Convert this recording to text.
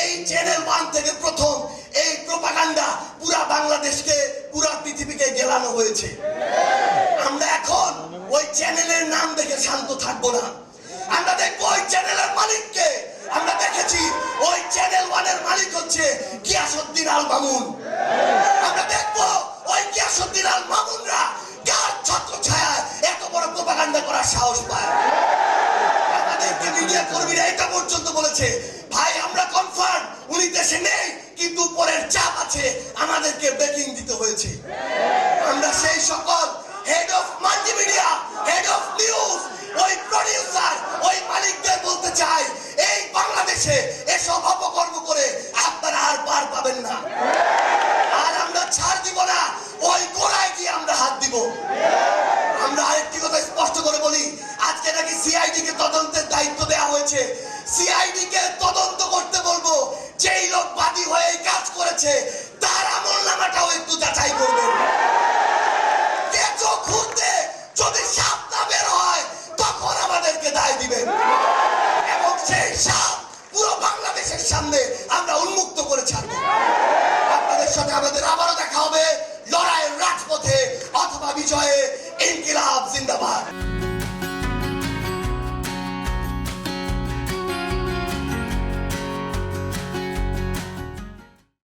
এই channel one থেকে প্রথম এই প্রোপাগান্ডা পুরো বাংলাদেশকে পুরো পৃথিবীকে গেলানো হয়েছে। আমরা এখন ওই চ্যানেলের নাম দেখে শান্ত থাকব না। আমরা দেখব ওই চ্যানেলের মালিককে। আমরা দেখেছি ওই চ্যানেল ওয়ানের মালিক হচ্ছে গিয়াসুদ্দিন আল মামুন আমরা দেখব ওই গিয়াসুদ্দিন আল মামুনরা কার ছত্র ছায়া এত বড় প্রোপাগান্ডা করার সাহস পায়। আমাদেরকে মিডিয়া কর্মীরা এটা পর্যন্ত বলেছে। ভাই উনি দেশে নেই, কিন্তু উপরের চাপ আছে, আমাদেরকে ব্রেকিং দিতে হয়েছে। আমরা সেই সকল head of multimedia head of news ওই প্রডিউসার ওই মালিকদের বলতে চাই, এই বাংলাদেশে এসব অপকর্ম করে আপনারা আর পার পাবেন না। আর আমরা ছাড় দিব না, ওই গোড়ায় গিয়ে আমরা হাত দিব। আমরা আরেকটি কথা স্পষ্ট করে বলি, আজকে নাকি সিআইডি কে তদন্তের দায়িত্ব দেওয়া হয়েছে। সিআইডি কে দিবেন। এবং সেই সাপ পুরো বাংলাদেশের সামনে আমরা উন্মুক্ত করে ছাড়ব। আপনাদের সাথে আমাদের আবারও দেখা হবে লড়াইয়ের রাজপথে অথবা বিজয়ে ইনকিলাব, জিন্দাবাদ।